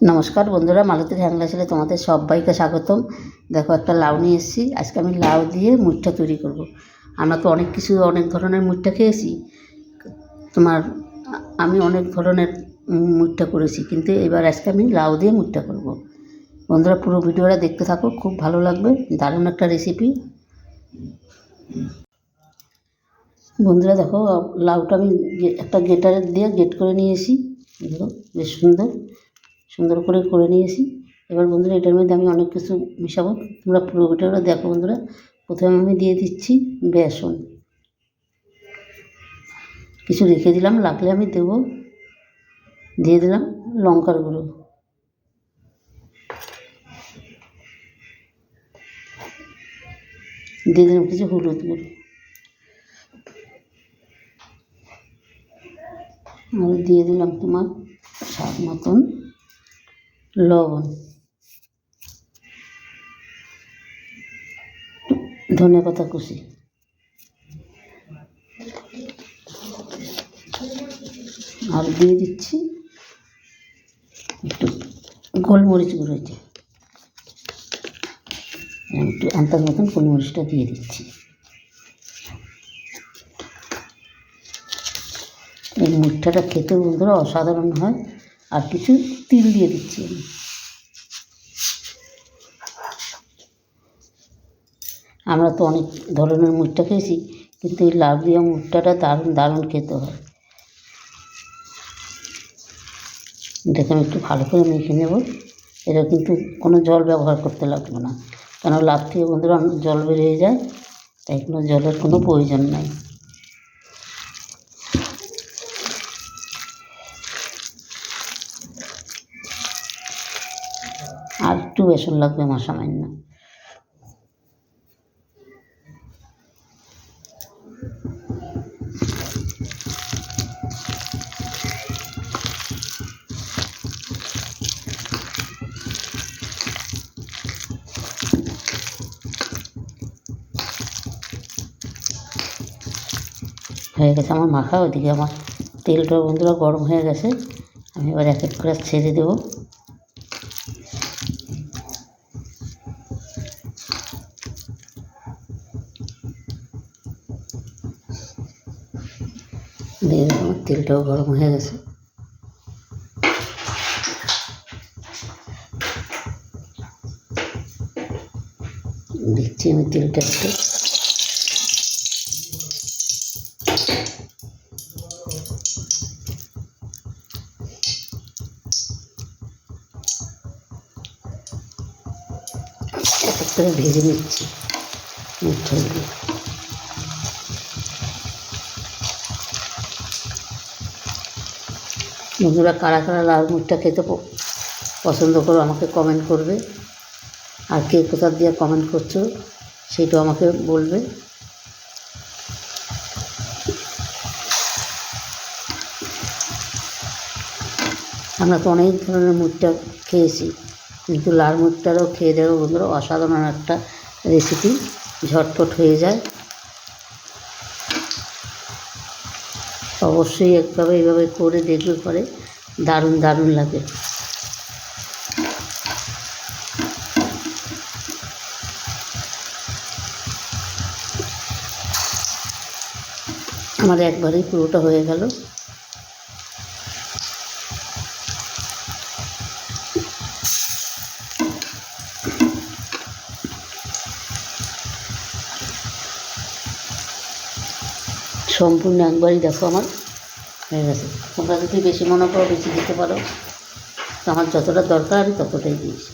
নমস্কার বন্ধুরা মালতীর হ্যাংলা ছেলে তোমাদের সবাইকে স্বাগতম। দেখো, একটা লাউ নিয়ে এসেছি। আজকে আমি লাউ দিয়ে মুঠটা তৈরি করব। আমরা তো অনেক কিছু, অনেক ধরনের মুঠটা খেয়েছি। তোমার, আমি অনেক ধরনের মুঠটা করেছি, কিন্তু এবার আজকে আমি লাউ দিয়ে মুঠটা করব। বন্ধুরা, পুরো ভিডিওটা দেখতে থাকো, খুব ভালো লাগবে, দারুণ একটা রেসিপি বন্ধুরা, দেখো, লাউটা আমি একটা গেটারে দিয়ে গেট করে নিয়েছি। দেখো, বেশ সুন্দর। সুন্দর করে করে নিয়েছি। এবার বন্ধুরা, এটার মধ্যে আমি অনেক কিছু মিশাবো। তোমরা পুরো ভিডিওটা দেখো বন্ধুরা। প্রথমে আমি দিয়ে দিচ্ছি বেসন। কিছু রেখে দিলাম, লাগলে আমি দেবো। দিয়ে দিলাম লঙ্কার গুঁড়ো। দিয়ে দিলাম কিছু হলুদ গুঁড়ো। আর দিয়ে দিলাম তোমার স্বাদ মতন লবণ। ধনে পাতা কুচি। আর দিয়ে দিচ্ছি একটু গোলমরিচ গুঁড়ো একটু আন্তাজ মতন গোলমরিচটা দিয়ে দিচ্ছি। এই মুঠাটা খেতে বন্ধুরা অসাধারণ হয়। আর কিছু তিল দিয়ে দিচ্ছি আমি। আমরা তো অনেক ধরনের মুঠটা খেয়েছি, কিন্তু এই লাউ দিয়ে মুঠটাটা দারুণ দারুণ খেতে হয়। দেখে আমি একটু ভালো করে মেখে নেব। এটা কিন্তু কোনো জল ব্যবহার করতে লাগবে না। কেন লাভ থেকে বন্ধুরা, জল বেরিয়ে যায়, তাই কোনো জলের কোনো প্রয়োজন নাই আর একটু বেসন লাগবে আমার সামান্য। হয়ে গেছে আমার মাখা, ওইদিকে আমার তেলটা বন্ধুরা গরম হয়ে গেছে। আমি এবার এক এক করে ছেড়ে দেবো দিয়ে দেবো আমার তেলটাও গরম হয়ে গেছে। দিচ্ছি আমি তেলটা একটু। ভেজে নিচ্ছি। মুঠোগুলো বন্ধুরা কারা কারা লাল মুখটা খেতে পছন্দ করো আমাকে কমেন্ট করবে। আর কে কোথা দিয়ে কমেন্ট করছ সেটাও আমাকে বলবে। আমরা তো অনেক ধরনের মুখটা খেয়েছি, কিন্তু লাল মুখটারও খেয়ে দেবো বন্ধুরা, অসাধারণ একটা রেসিপি ঝটপট হয়ে যায়। অবশ্যই একভাবে এইভাবে করে দেখবে পরে। দারুণ দারুণ লাগে। আমার একবারেই পুরোটা হয়ে গেল। সম্পূর্ণ একবারই দেখো আমার। হয়ে গেছে। তোমরা যদি বেশি মনে করো, বেশি দিতে পারো তো আমার যতটা দরকার আমি ততটাই দিয়েছি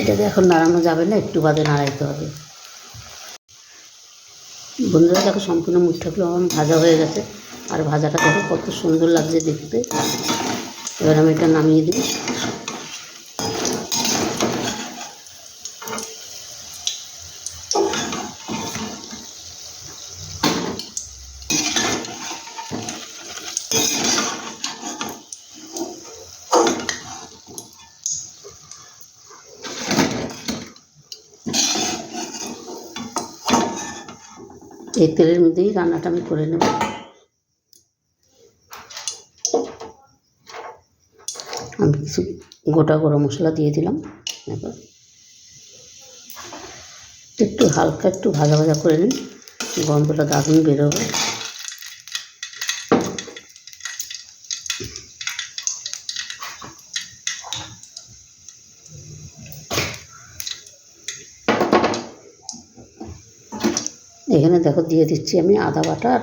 এটাকে এখন নাড়ানো যাবে না, একটু বাদে নাড়াইতে হবে। বন্ধুরা, দেখো সম্পূর্ণ মুখ মুঠটাগুলো আমার ভাজা হয়ে গেছে। আর ভাজাটা দেখো কত সুন্দর লাগছে দেখতে। এবার আমি এটা নামিয়ে দিই। এই তেলের মধ্যেই রান্নাটা আমি করে নেব। আমি কিছু গোটা গরম মশলা দিয়ে দিলাম। এবার একটু হালকা একটু ভাজা ভাজা করে নিন। গন্ধটা দাগুন বেরোবে। এখানে দেখো দিয়ে দিচ্ছি আমি আদা বাটা আর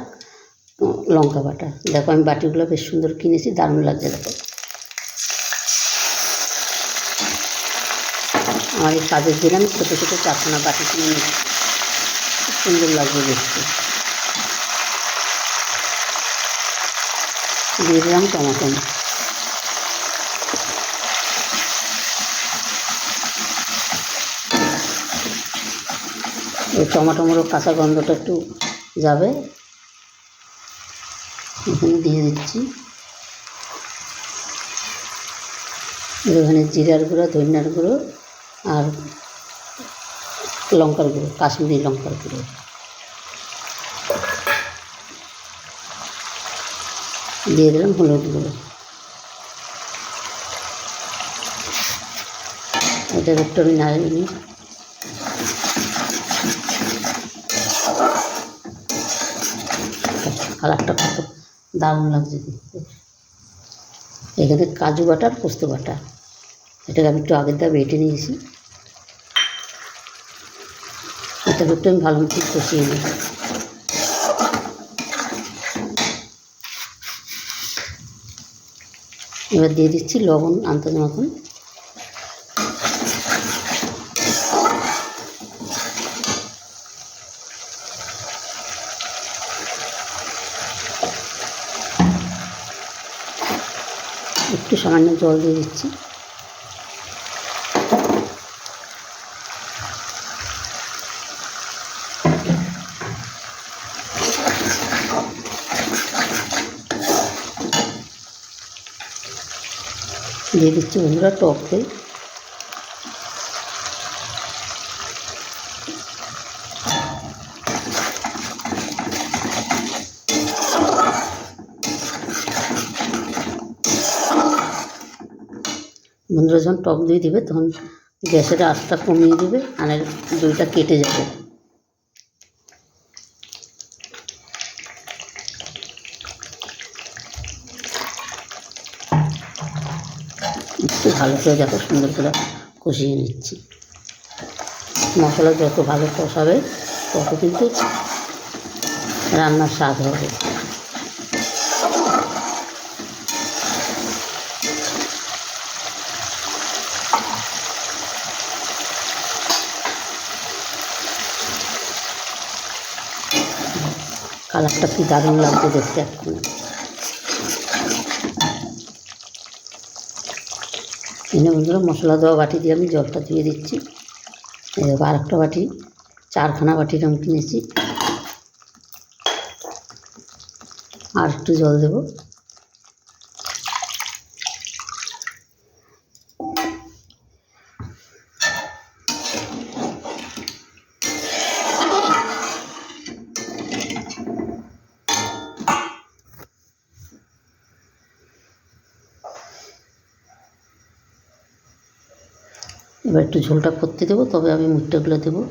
লঙ্কা বাটা। দেখো আমি বাটিগুলো বেশ সুন্দর কিনেছি, দারুণ লাগছে দেখো। আমার এই কাজের দিন আমি ছোটো ছোটো চারখানা বাটি কিনে খুব সুন্দর লাগবে দেখতে। দিয়ে দিলাম টমাটো। টমাটোমোরও কাঁচা গন্ধটা একটু যাবে। এখানে দিয়ে দিচ্ছি। এখানে জিরার গুঁড়ো, ধনিয়ার গুঁড়ো আর লঙ্কার গুঁড়ো, কাশ্মীরি লঙ্কার গুঁড়ো। দিয়ে দিলাম হলুদ গুঁড়ো। এটা একটু আমি নাড়িয়ে কালারটা কত দারুণ লাগছে দেখতে। এখানে কাজু বাটা আর পোস্ত বাটা এটাকে আমি একটু আগের দা বেটে নিয়েছি। এটা একটু আমি ভালো মতো কষিয়ে নিই। এবার দিয়ে দিচ্ছি লবণ আন্তাজ মতন সামান্য জল দিয়ে দিচ্ছি। দিয়ে দিচ্ছি বন্ধুরা টক দই। বন্ধুরা যখন টক দই দেবে, তখন গ্যাসের আঁচটা কমিয়ে দেবে আর দইটা কেটে যাবে। একটু ভালো করে দেখো, সুন্দর করে কষিয়ে নিচ্ছি। মশলা যত ভালো কষাবে, তত কিন্তু রান্নার স্বাদ হবে। কালারটা কি দারুণ লাগছে দেখতে। এখন এনে মশলা দেওয়া বাটি দিয়ে আমি জলটা দিয়ে দিচ্ছি। এবার আর একটা বাটি, চারখানা বাটি আমি কিনেছি। আর একটু জল দেবো। ঝোলটা করতে দেবো, তবে আমি মুখটাগুলো দেবো।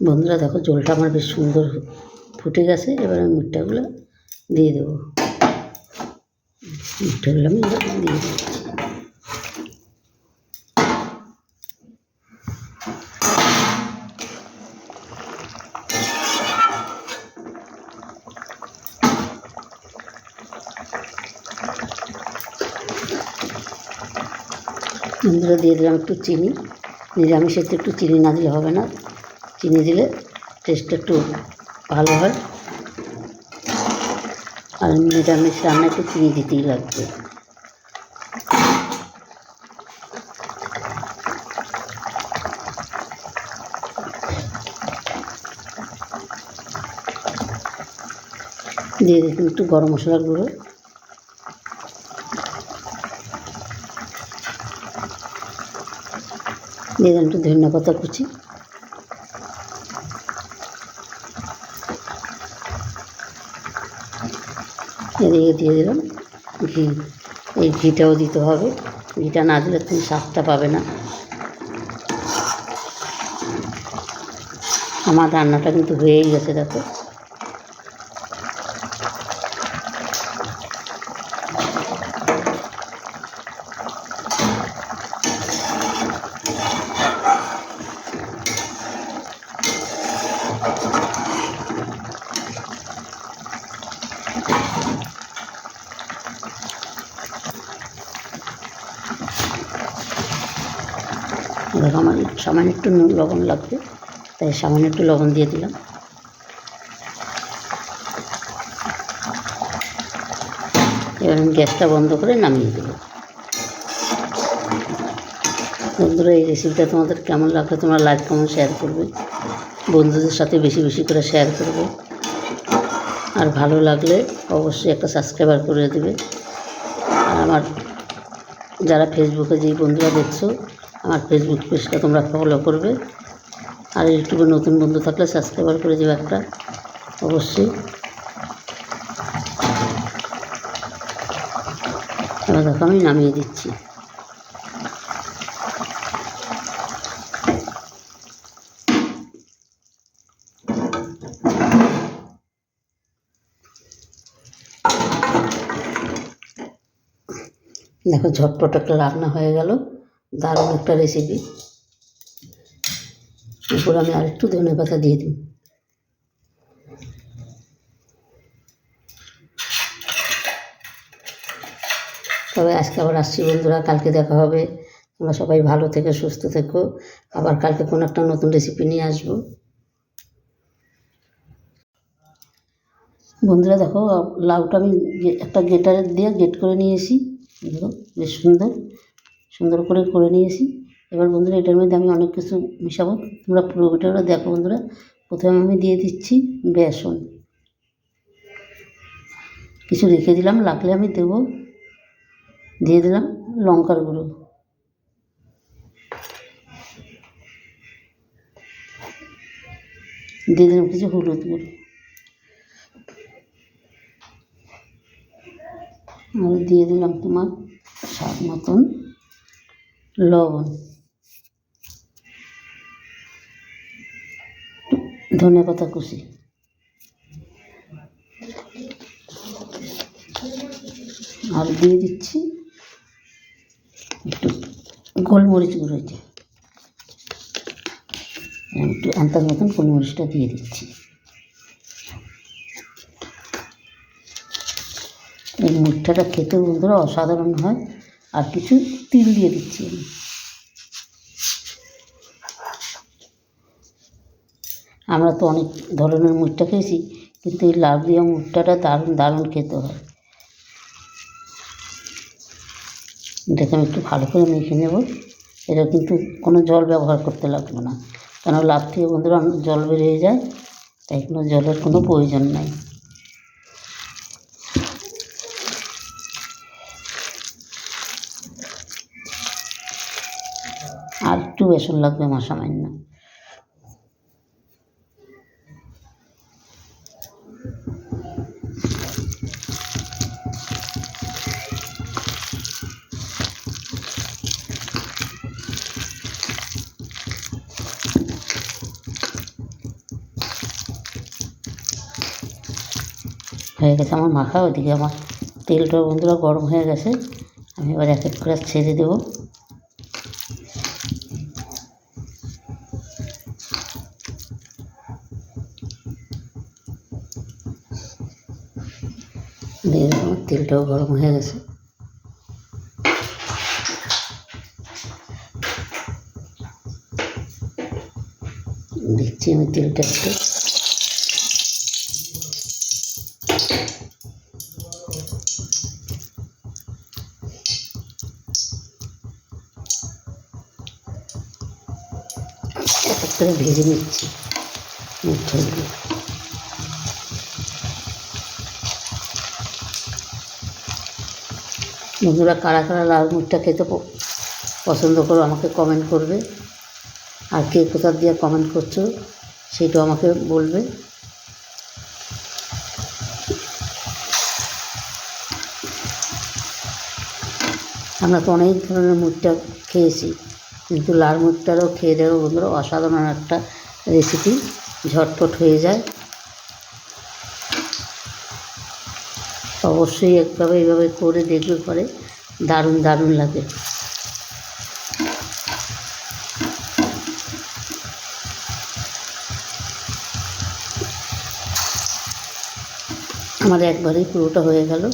বন্ধুরা, দেখো জলটা আমার বেশ সুন্দর ফুটে গেছে, এবার আমি মুখটাগুলো দিয়ে দেবো। মুখটাগুলো আমি দিয়ে দিচ্ছি। বন্ধুরা দিয়ে দিলাম একটু চিনি। নিরামিষের তো একটু চিনি না দিলে হবে না। চিনি দিলে টেস্টটা একটু ভালো হয়। আর নিরামিষ রান্না একটু চিনি দিতেই লাগবে। দিয়ে দিলাম একটু গরম মশলা গুঁড়ো। দিয়ে দিলাম একটু ধনিয়া পাতা কুচি। এদিকে দিয়ে দিলাম ঘি। এই ঘিটাও দিতে হবে। ঘিটা না দিলে তুমি স্বাদটা পাবে না। আমার রান্নাটা কিন্তু হয়েই গেছে, দেখো। সামান্য একটু নুন, লবণ লাগবে। তাই সামান্য একটু লবণ দিয়ে দিলাম। এবার আমি গ্যাসটা বন্ধ করে নামিয়ে দেবো। বন্ধুরা, এই রেসিপিটা তোমাদের কেমন লাগল? তোমরা লাইক কমেন্ট শেয়ার করবে। বন্ধুদের সাথে বেশি বেশি করে শেয়ার করবে। আর ভালো লাগলে অবশ্যই একটা সাবস্ক্রাইবার করে দেবে। আর আমার যারা ফেসবুকে যেই বন্ধুরা দেখছ আমার ফেসবুক পেজটা তোমরা ফলো করবে। আর ইউটিউবে নতুন বন্ধু থাকলে সাবস্ক্রাইবার করে দেবে একটা, অবশ্যই। এবার দেখো আমি নামিয়ে দিচ্ছি। দেখো ঝটপট একটা রান্না হয়ে গেল। দারুণ একটা রেসিপি এরপর আমি আরেকটু ধনে পাতা দিয়ে দিই। তবে আজকে আবার আসছি বন্ধুরা, কালকে দেখা হবে। তোমরা সবাই ভালো থেকে, সুস্থ থেকো। আবার কালকে কোনো একটা নতুন রেসিপি নিয়ে আসব। বন্ধুরা দেখো লাউটা আমি একটা গেটারে দিয়ে গেট করে নিয়েছি। দেখো, বেশ সুন্দর। সুন্দর করে করে নিয়েছি। এবার বন্ধুরা, এটার মধ্যে আমি অনেক কিছু মিশাবো। তোমরা পুরো ভিডিওটা দেখো বন্ধুরা। প্রথমে আমি দিয়ে দিচ্ছি বেসন। কিছু রেখে দিলাম, লাগলে আমি দেবো। দিয়ে দিলাম লঙ্কার গুঁড়ো। দিয়ে দিলাম কিছু হলুদ গুঁড়ো। আর দিয়ে দিলাম তোমার স্বাদ মতন লবণ। ধনে পাতা কুচি। আর দিয়ে দিচ্ছি একটু গোলমরিচ গুঁড়ো এটা একটু আন্তাজ মতন গোলমরিচটা দিয়ে দিচ্ছি। এই মুঠাটা খেতে বন্ধুরা অসাধারণ হয়। আর কিছু তিল দিয়ে দিচ্ছি আমি। আমরা তো অনেক ধরনের মুঠটা খেয়েছি, কিন্তু এই লাউ দিয়ে মুঠাটা দারুণ দারুণ খেতে হয়। এটাকে আমি একটু ভালো করে মেখে নেব। এটা কিন্তু কোনো জল ব্যবহার করতে লাগবে না। কেন লাভ থেকে বন্ধুরা, জল বেরিয়ে যায়, তাই কোনো জলের কোনো প্রয়োজন নাই আর একটু বেসন লাগবে আমার সামান্য হয়ে গেছে আমার মাখা ওইদিকে আমার তেলটা বন্ধুরা গরম হয়ে গেছে। আমি এবার এক এক করে ছেড়ে দেবো দিয়ে তেলটাও গরম হয়ে গেছে। দিচ্ছি আমি তেলটা একটু। এক এক করে ভেজে নিচ্ছি। মুঠোগুলো বন্ধুরা কারা কারা লাল মুখটা খেতে পছন্দ করো আমাকে কমেন্ট করবে। আর কে কোথা দিয়ে কমেন্ট করছ সেটাও আমাকে বলবে। আমরা তো অনেক ধরনের মুড়টা খেয়েছি, কিন্তু লাল মুড়টারও খেয়ে দেবো বন্ধুরা, অসাধারণ একটা রেসিপি ঝটপট হয়ে যায়। অবশ্যই একভাবে এইভাবে করে দেখবে পরে। দারুণ দারুণ লাগে। আমার একবারেই পুরোটা হয়ে গেল।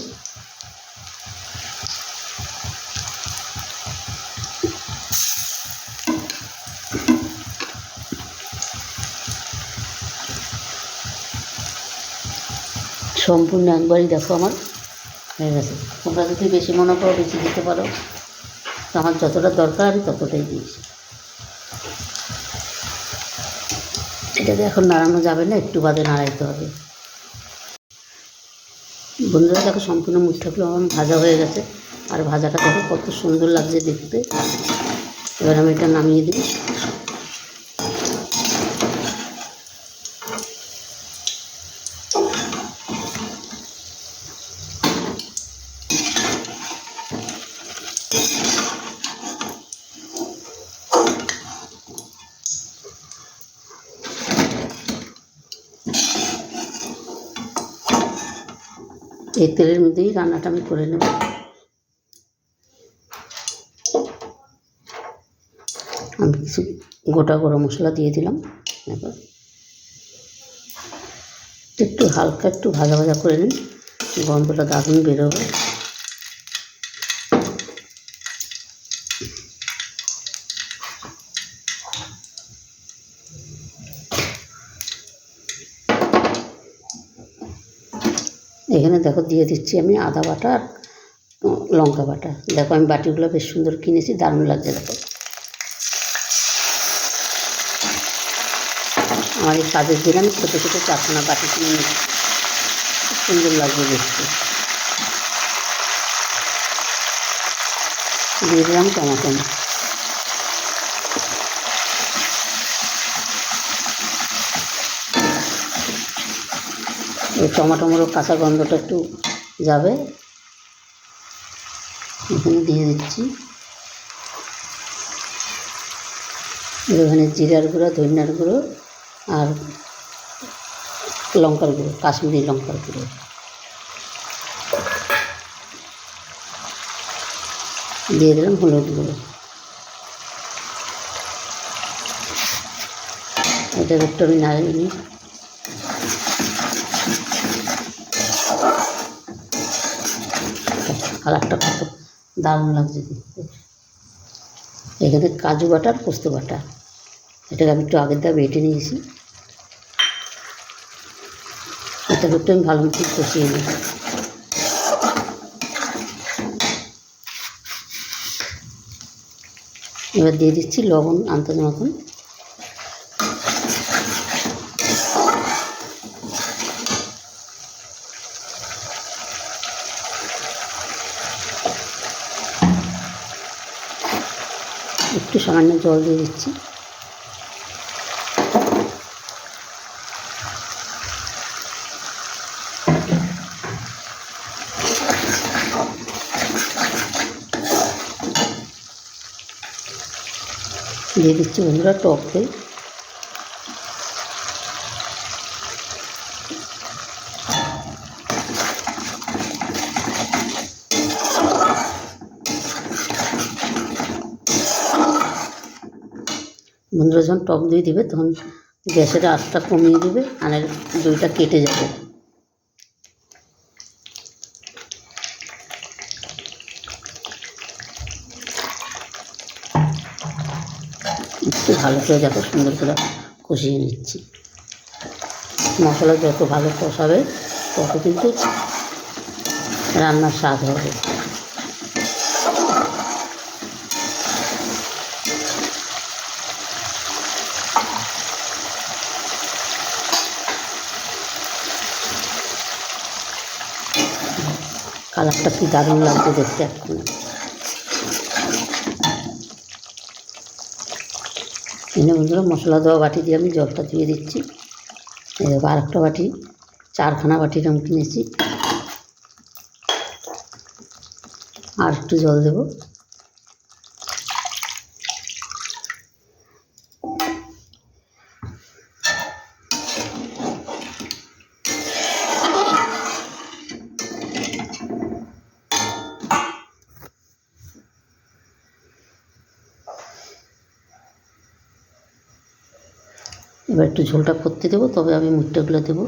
সম্পূর্ণ একবারই দেখো আমার। হয়ে গেছে। তোমরা যদি বেশি মনে করো, বেশি দিতে পারো আমার যতটা দরকার আমি ততটাই দিয়েছি এটাকে এখন নাড়ানো যাবে না, একটু বাদে নাড়াইতে হবে। বন্ধুরা, দেখো সম্পূর্ণ মুঠটাগুলো আমার ভাজা হয়ে গেছে। আর ভাজাটা দেখো কত সুন্দর লাগছে দেখতে। এবার আমি এটা নামিয়ে দিই। এই তেলের মধ্যেই রান্নাটা আমি করে নেব। আমি কিছু গোটা গরম মশলা দিয়ে দিলাম। এবার একটু হালকা একটু ভাজা ভাজা করে নিন। গন্ধটা দাগুন বেরোবে। দেখো দিয়ে দিচ্ছি আমি আদা বাটা আর লঙ্কা বাটা। দেখো আমি বাটিগুলো বেশ সুন্দর কিনেছি, দারুণ লাগছে দেখো। আমার এই কাজের দিন আমি ছোটো ছোটো চারখানা বাটি কিনে খুব সুন্দর লাগবে দেখতে। দিয়ে দিলাম টমাটো। এই টমাটো মোড়ো কাঁচা গন্ধটা একটু যাবে। এখানে দিয়ে দিচ্ছি। এখানে জিরার গুঁড়ো, ধনিয়ার গুঁড়ো আর লঙ্কার গুঁড়ো, কাশ্মীরি লঙ্কার গুঁড়ো। দিয়ে দিলাম হলুদ গুঁড়ো। এটা একটু আমি নাড়িয়ে কালারটা কত দারুণ লাগছে দেখতে। এখানে কাজু বাটা আর পোস্ত বাটা এটাকে আমি একটু আগের দা বেটে নিয়েছি। এটাকে একটু আমি ভালো মতো কষিয়ে নিই। এবার দিয়ে দিচ্ছি লবণ আন্দাজ মতন একটু সামান্য জল দিয়ে দিচ্ছি। দিয়ে দিচ্ছি বন্ধুরা টক দই। যখন টক দই দেবে, তখন গ্যাসের আঁচটা কমিয়ে দেবে আর এর দইটা কেটে যাবে। ভালো করে দেখো, সুন্দর করে কষিয়ে নিচ্ছি। মশলা যত ভালো কষাবে, তত কিন্তু রান্নার স্বাদ হবে। কালারটা কি দারুণ লাগছে দেখতে। এখন এনে বন্ধুরা, মশলা দেওয়া বাটি দিয়ে আমি জলটা দিয়ে দিচ্ছি। এরকম আর একটা বাটি, চারখানা বাটি আমি কিনেছি। আর একটু জল দেবো। ঝোলটা করতে দেবো, তবে আমি মুটটাগুলো দেবো।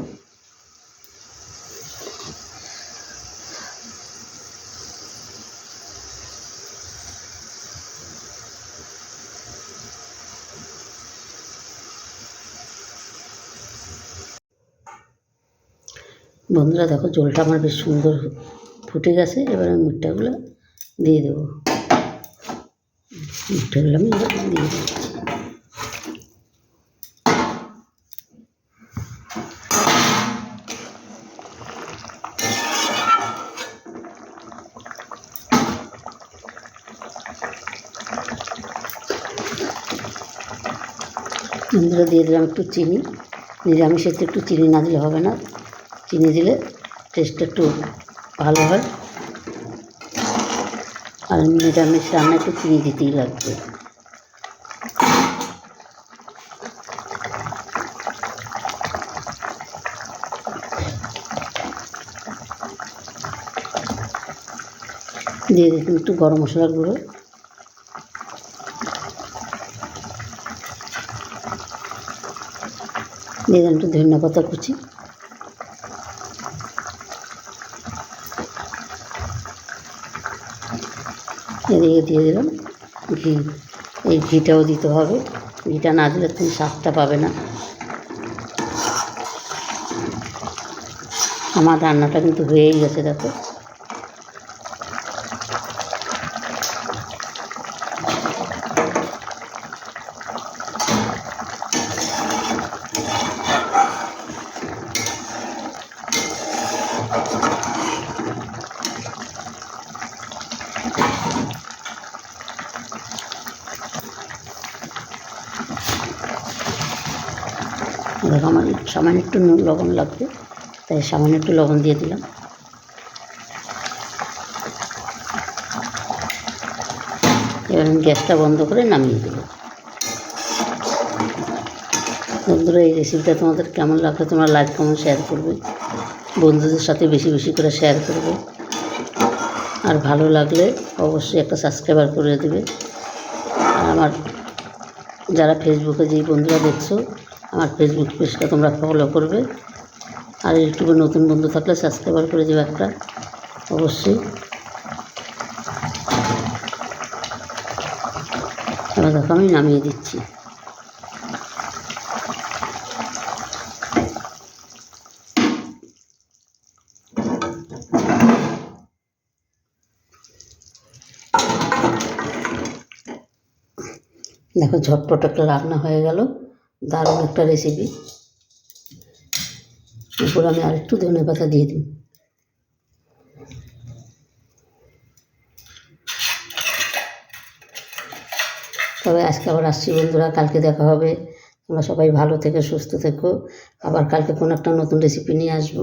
বন্ধুরা, দেখো জলটা আমার বেশ সুন্দর ফুটে গেছে, এবার আমি মুটটাগুলো দিয়ে দেবো। মুটটাগুলো আমি দিয়ে দিচ্ছি। বন্ধুরা দিয়ে দিলাম একটু চিনি। নিরামিষের তো একটু চিনি না দিলে হবে না। চিনি দিলে টেস্টটা একটু ভালো হয়। আর নিরামিষ রান্না একটু চিনি দিতেই লাগবে। দিয়ে দিলাম একটু গরম মশলার গুঁড়ো। দিয়ে দিলাম একটু ধনিয়া পাতা কুচি। এদিকে দিয়ে দিলাম ঘি। এই ঘিটাও দিতে হবে। ঘিটা না দিলে তুমি স্বাদটা পাবে না। আমার রান্নাটা কিন্তু হয়েই গেছে, দেখো। আমার সামান্য একটু নুন, লবণ লাগবে, তাই সামান্য একটু লবণ দিয়ে দিলাম। এবার আমি গ্যাসটা বন্ধ করে নামিয়ে দেবো। বন্ধুরা, এই রেসিপিটা তোমাদের কেমন লাগল তোমরা লাইক কমেন্ট শেয়ার করবে। বন্ধুদের সাথে বেশি বেশি করে শেয়ার করবে। আর ভালো লাগলে অবশ্যই একটা সাবস্ক্রাইবার করে দেবে। আর আমার যারা ফেসবুকে যেই বন্ধুরা দেখছ, আমার ফেসবুক পেজটা তোমরা ফলো করবে। আর ইউটিউবে নতুন বন্ধু থাকলে সাবস্ক্রাইবার করে দেবে একটা, অবশ্যই। এবার দেখো আমি নামিয়ে দিচ্ছি। দেখো ঝটপট একটা রান্না হয়ে গেল। দারুণ একটা রেসিপি এরপর আমি আরেকটু ধনে পাতা দিয়ে দিই। তবে আজকে আবার আসছি বন্ধুরা, কালকে দেখা হবে। তোমরা সবাই ভালো থেকো, সুস্থ থেকো। আবার কালকে কোনো একটা নতুন রেসিপি নিয়ে আসব।